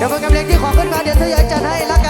เดี๋ยวเป็กำเล็กที่ขอขึ้นมาเดี๋ยวทยอยจัดให้ละกัน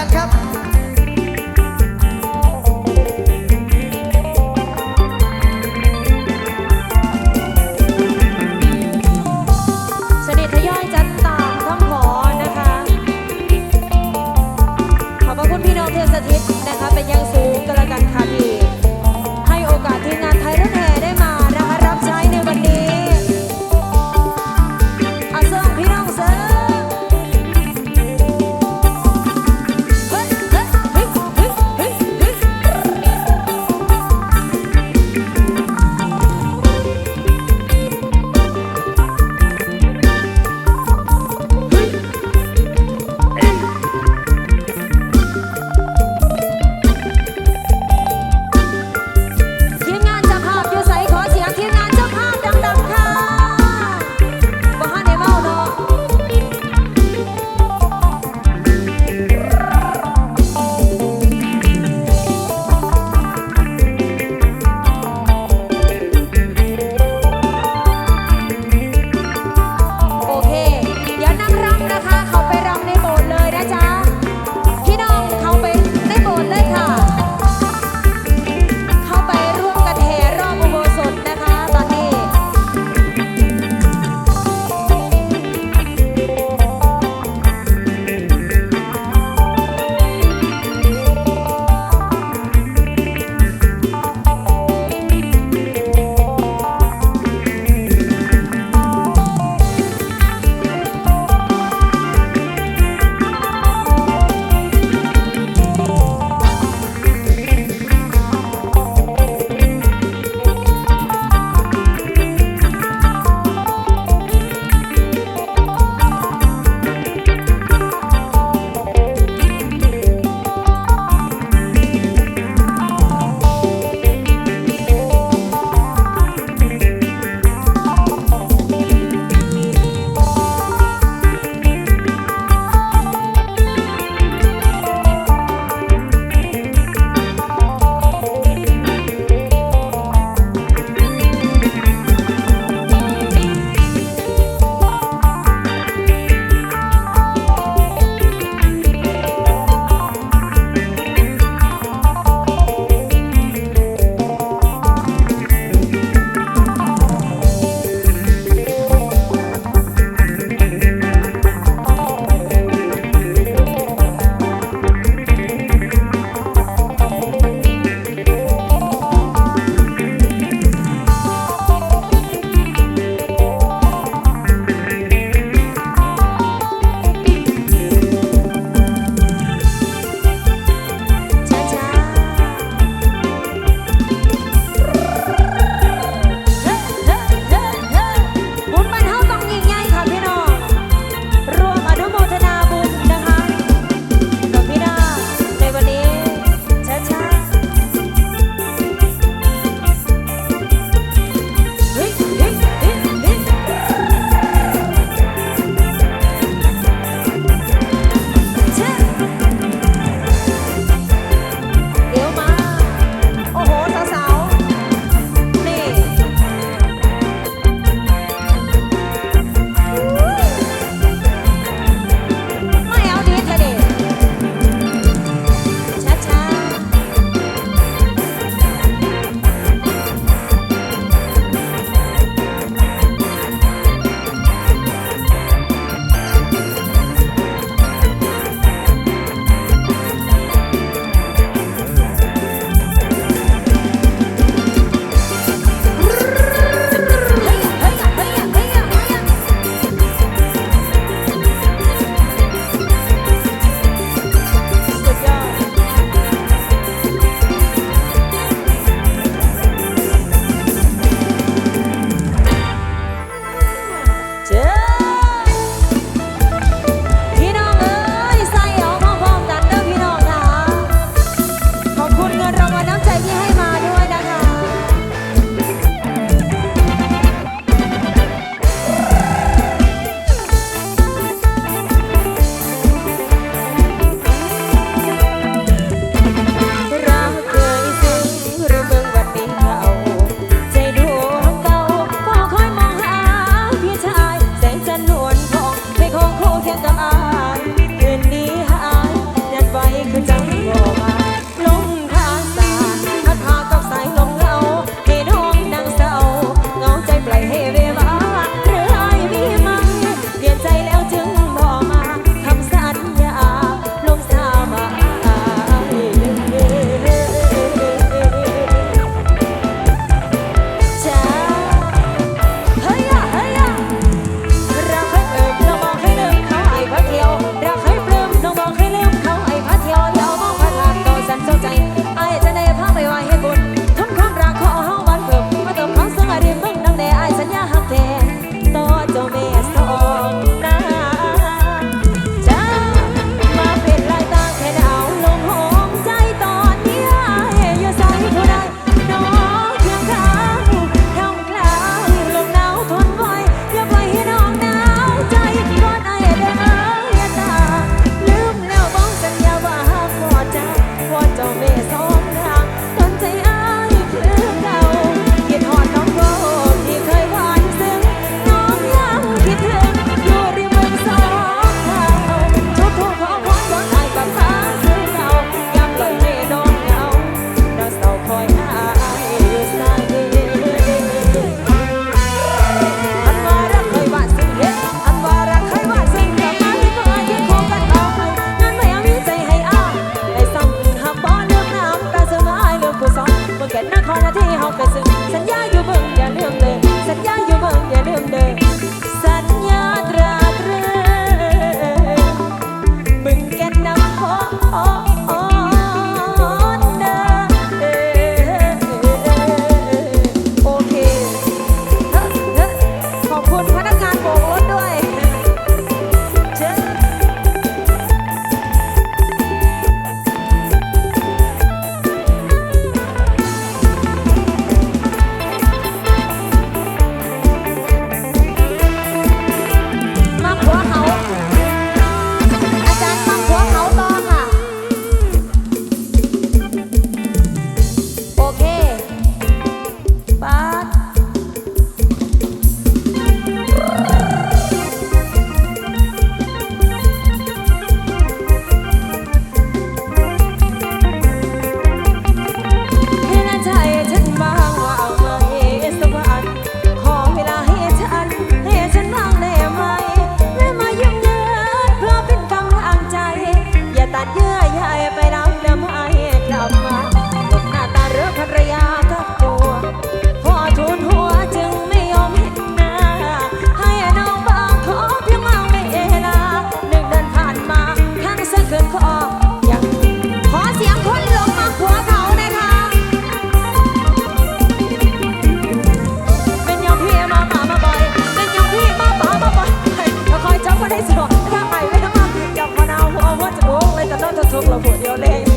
กราโดดเดียวแรง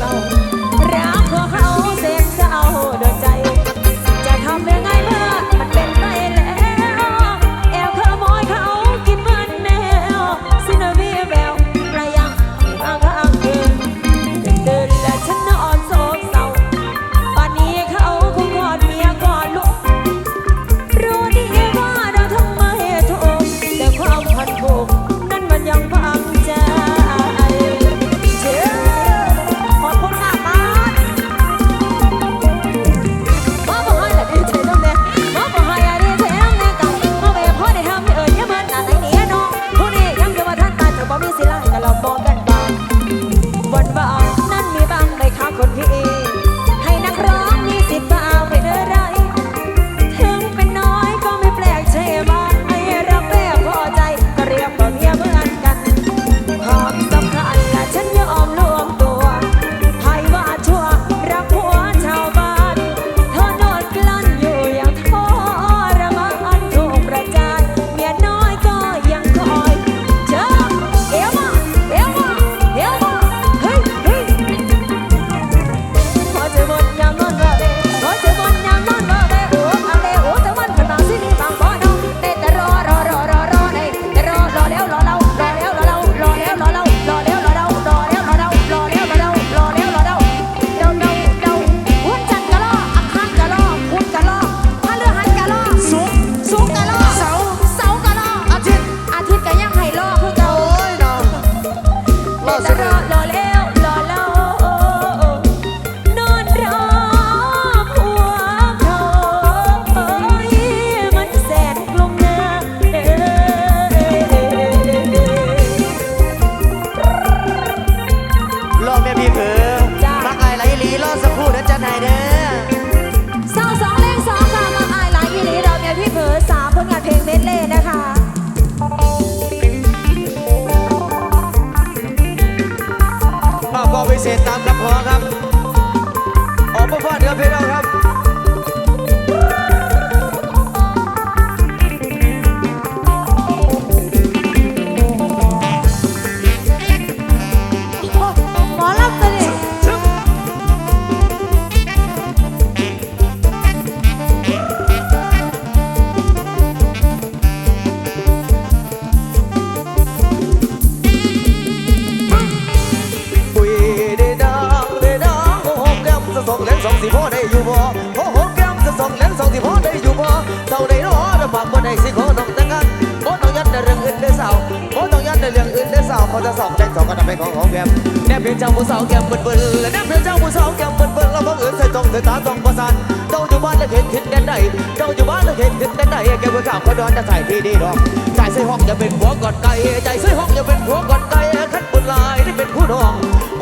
สิพ่อได้อยู่บ่โอ้โหแก้มจะสองเลี้งสองสิพ่อได้อยู่บ่เท่าใดเนาะระบากบ่ได้สิขอน้องแต่งกันบ่ต้องยัดในเรื่องอื่นได้สาวบ่ต้องยัดในเรื่องอื่นได้สาวเขาจะสองแจงสองกันเป็นของของแก้มแนบเพียงเจ้าผู้สาวแก้มเบิ่นเบิ่นและแนบเพียงเจ้าผู้สาวแก้มเบิ่นเบิ่นแล้วบ่อื่นใส่ตรงใส่ตาตรงประสานเจ้าอยู่บ้านแล้วเห็นคิดแน่ใดเจ้าอยู่บ้านแล้วเห็นคิดแน่ใดแก้มข้าวเขาโดนจะใส่ที่ดีดอกใจใส่ห้องจะเป็นหัวกอดไก่ใจใส่ห้องจะเป็นหัวกอดไก่คัดบนญลายได้เป็นผู้น้อง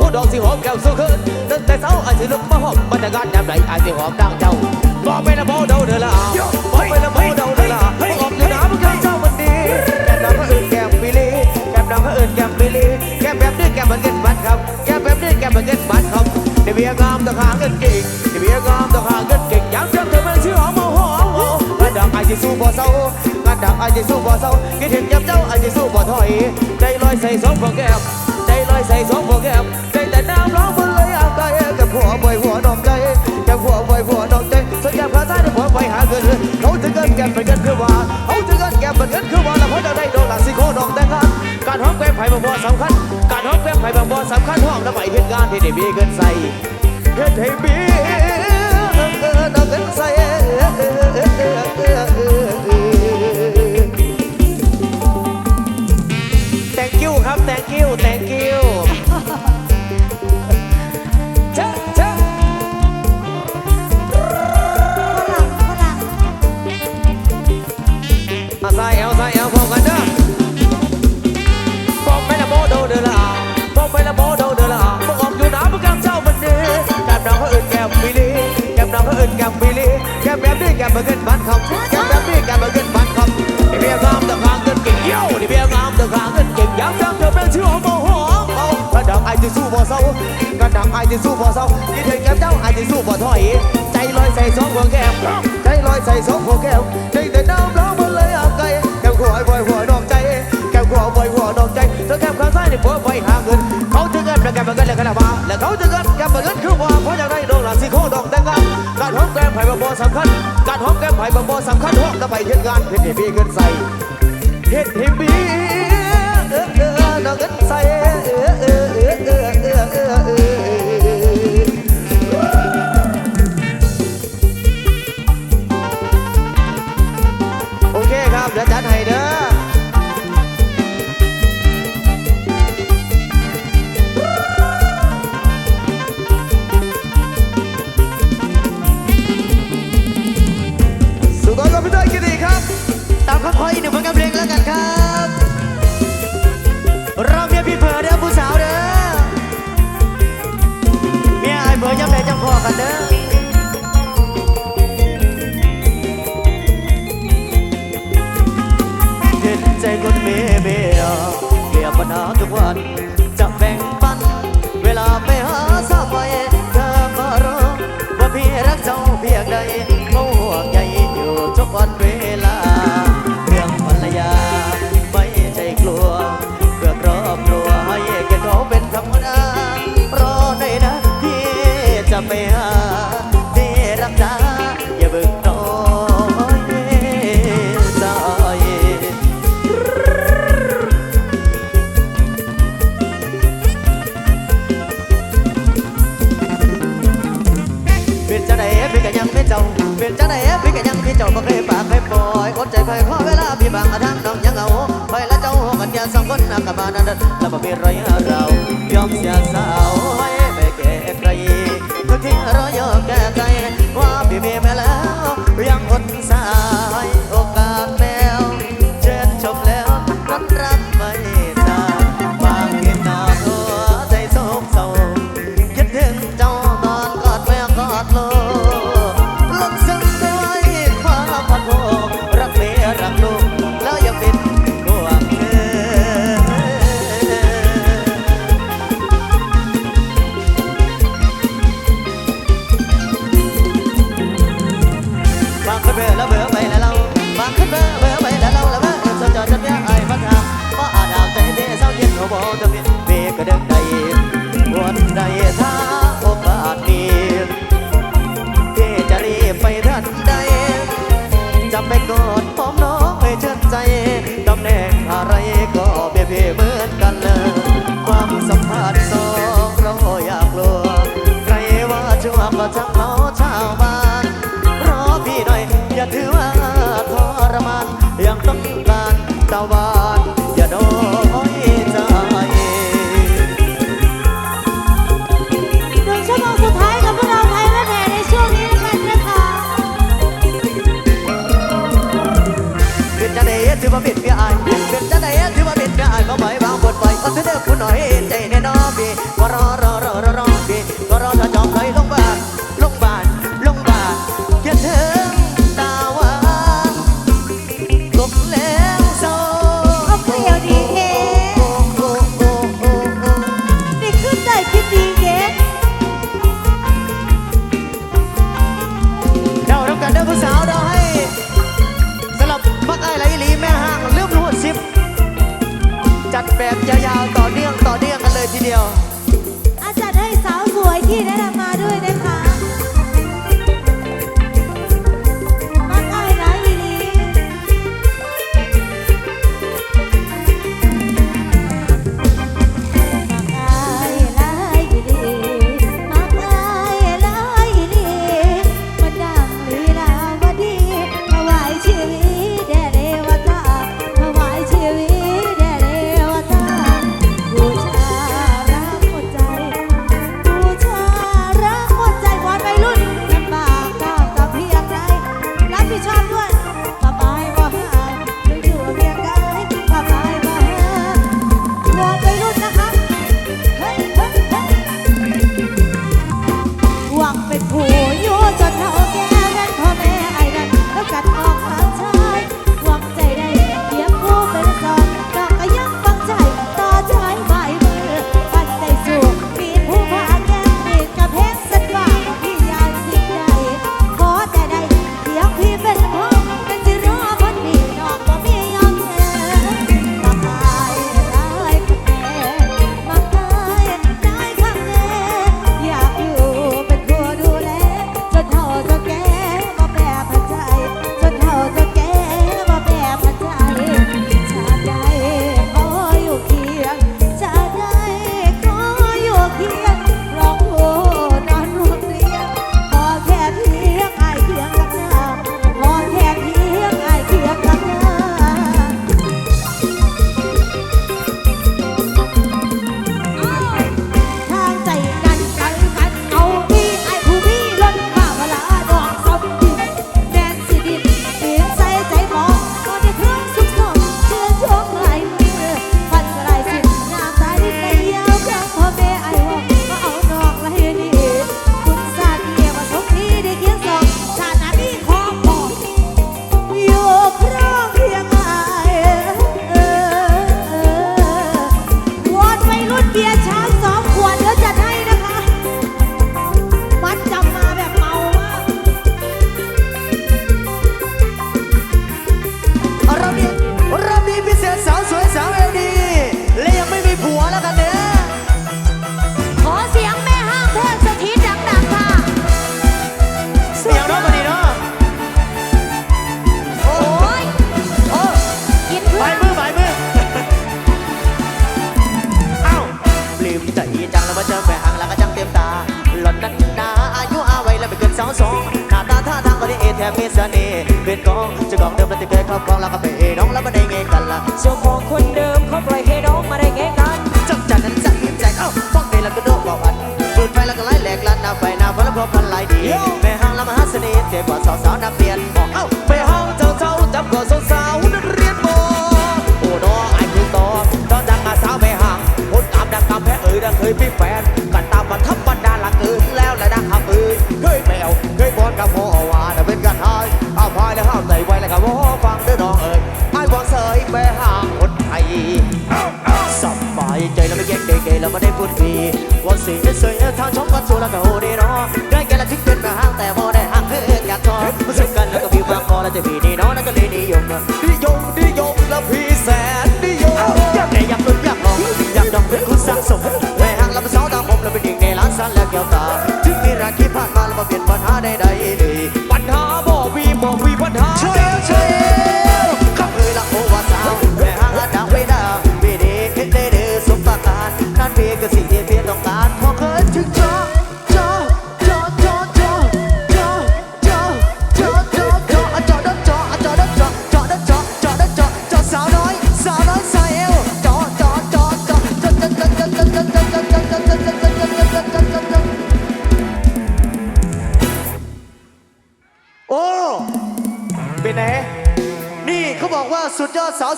ผู้ดองสิหอมแก้วสู้คืนตั้งแต่เช้าไอ้สิลุกมาหอมบรรยากาศยามไหนไอ้สิหอมดังเจ้าบอกไปละโมเดาเด้อละบอกไปละโมเดาเด้อละบอกออกอยู่น้ำมันเจ้ามันดีแก้มน้ำพระอื่นแก้มบิลีแก้มน้ำพระอื่นแก้มบิลีแก้มแบบนี้แก้มมันเงินบัตรครับแก้มแบบนี้แก้มมันเงินบัตรครับเดี๋ยวเบียร์งามต้องหาเงินเก่งเดี๋ยวเบียร์งามต้องหาเงินเก่งย้ำเติมเธอเป็นชื่อหอมหอมหอมงานดังไอ้ที่สู้บ่เศร้างานดังไอ้ที่สู้บ่เศร้าคิดถึงย้ำเจ้าไอ้ที่สู้บ่ถอยใจลอยใส่สองพวกแก้มใจ ลอยใส่สองพวกแก้มใจแต่น้ำร้องบนเลยอาไกลกับหัวบ่อยหัวดอกใจกับหัวบ่อยหัวดอกใจสนแก้มขาซ้ายเดี๋ยวผมไปหาเงินเขาจะเงินแก้มเป็นเงินคือว่าเขาจะเงินแก้มเป็นเงินคือว่าแล้วเขาจะได้โดนหลักสิโคดอกแต่งงานการหอมแก้มไผ่บางบ่สำคัญ การหอมแก้มไผ่บางบ่สำคัญห้องแล้วไปเหตุการณ์ที่ได้มีเงินใส่เฮ็ดให้มีเงินใส่ you thank you เจ้าเจ้าอาใส่เอวใส่เอวพร้อมกันเด้อบอกไปละโมโดเด้อละบอกไปละโมโดเด้อละบอกออกอยู่น้ำกับเจ้ามันดีแก้มน้ำเขาอื่นแก้มบิลีแก้มน้ำเขาอื่นแก้มบิลีแก้มแบบนี้แก้มมาเงินบ้านคำแก้มแบบนี้แก้มมาเงินบ้านคำนี่เบี้ยงามตะคางเงินเก่งเยี่ยวนี่เบี้ยงามตะคาง จะสู้บ่เศร้ากระดังไอจะสู้บ่เศร้าคิดถึงแก้มเจ้าไอจะสู้บ่ถอย ใจลอยใส่สองหัวแก้มใจลอยใส่สองหัวแก้มใจแต่น้ำร้องมันเลยอาไกลแก้มหัวไอ้บอยหัวดอกใจแก้มหัวบอยหัวดอกใจเธอแก้มข้างซ้ายนี่ผัวไปหาเงินเขาจะเงินแล้วแก้มเงินแล้วกันละมาแล้วเขาจะเงินแก้มเงินคือว่าเพราะอยากได้ดอกหลานสิโคดอกแต่งงาการหอมแก้มไผ่บ่สำคัญการหอมแก้มไผ่บ่สำคัญหองแล้วไปเฮ็ดงานเฮ็ดให้มีเงินใส่เฮ็ดให้มี คนนั por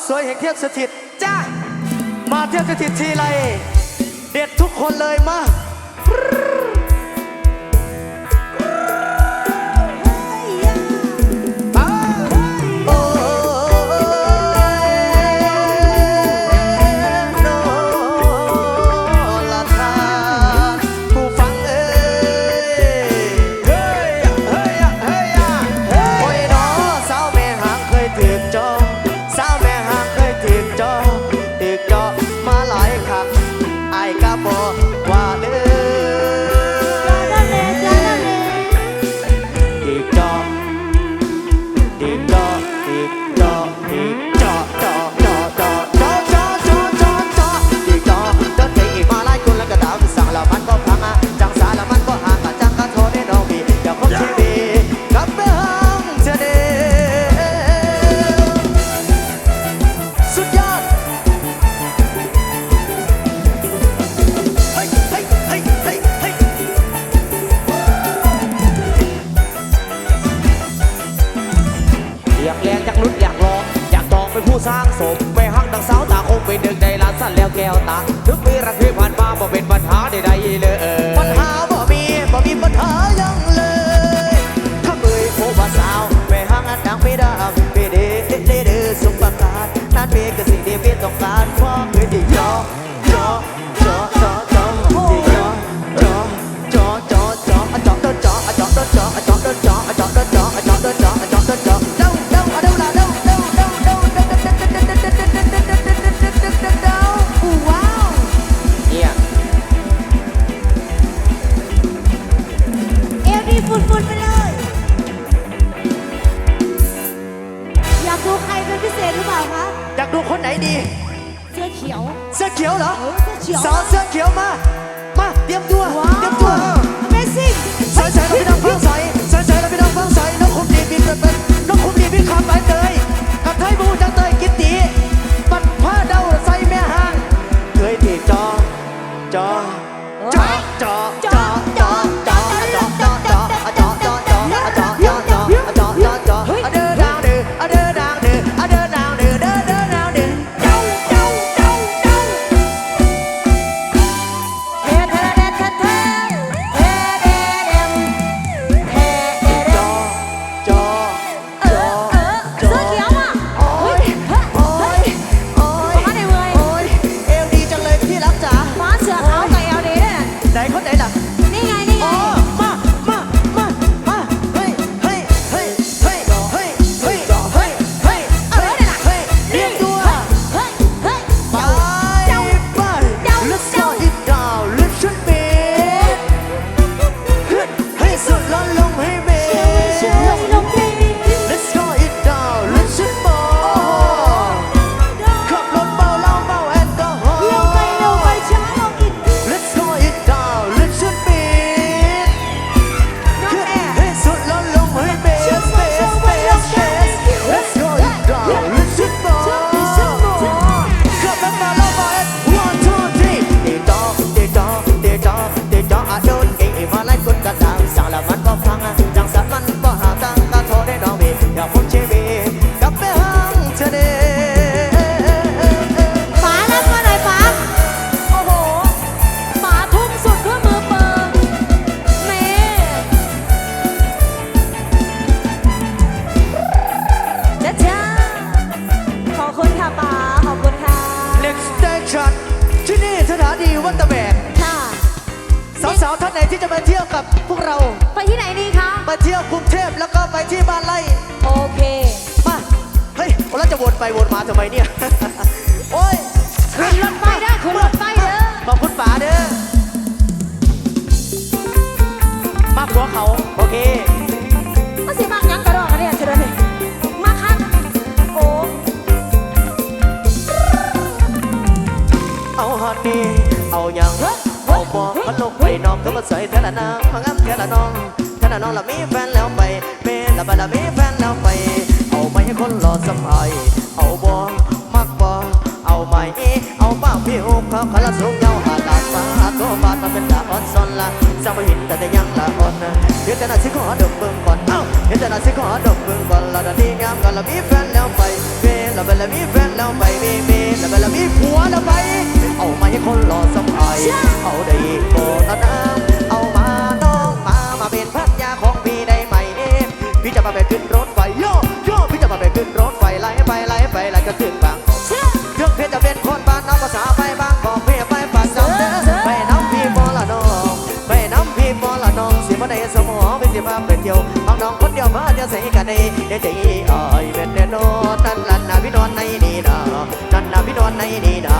สวยแห่งเทียบสถิตจ้ามาเทียบสถิตทีไรเด็ดทุกคนเลยมา ต้องการพ่อเคยได้ยอม เอาได้โบตอนน้ำเอามาน้องมามาเป็นพันยาของพี่ได้ไหมพี่จะมาไปขึ้นรถไฟโยโยพี่จะมาไปขึ้นรถไฟไล่ไปไล่ไปไล่ก็ถึงบางเครื่องเพชรจะเป็นคนบ้านน้ำภาษาไปบางบอกพี่ไปปัดน้ำเด้อไปน้ำพี่บอละน้องไปน้ำพี่บอละน้องสิบ่ได้สมองพี่สิมาไปเที่ยวเอาน้องคนเดียวมาเดียวใส่กันได้เดี๋ยวใจอ้อยเป็นแน่นอนนั่นล่ะนะพี่นอนในนี่นะนั่นนะพี่นอนในนี่นะ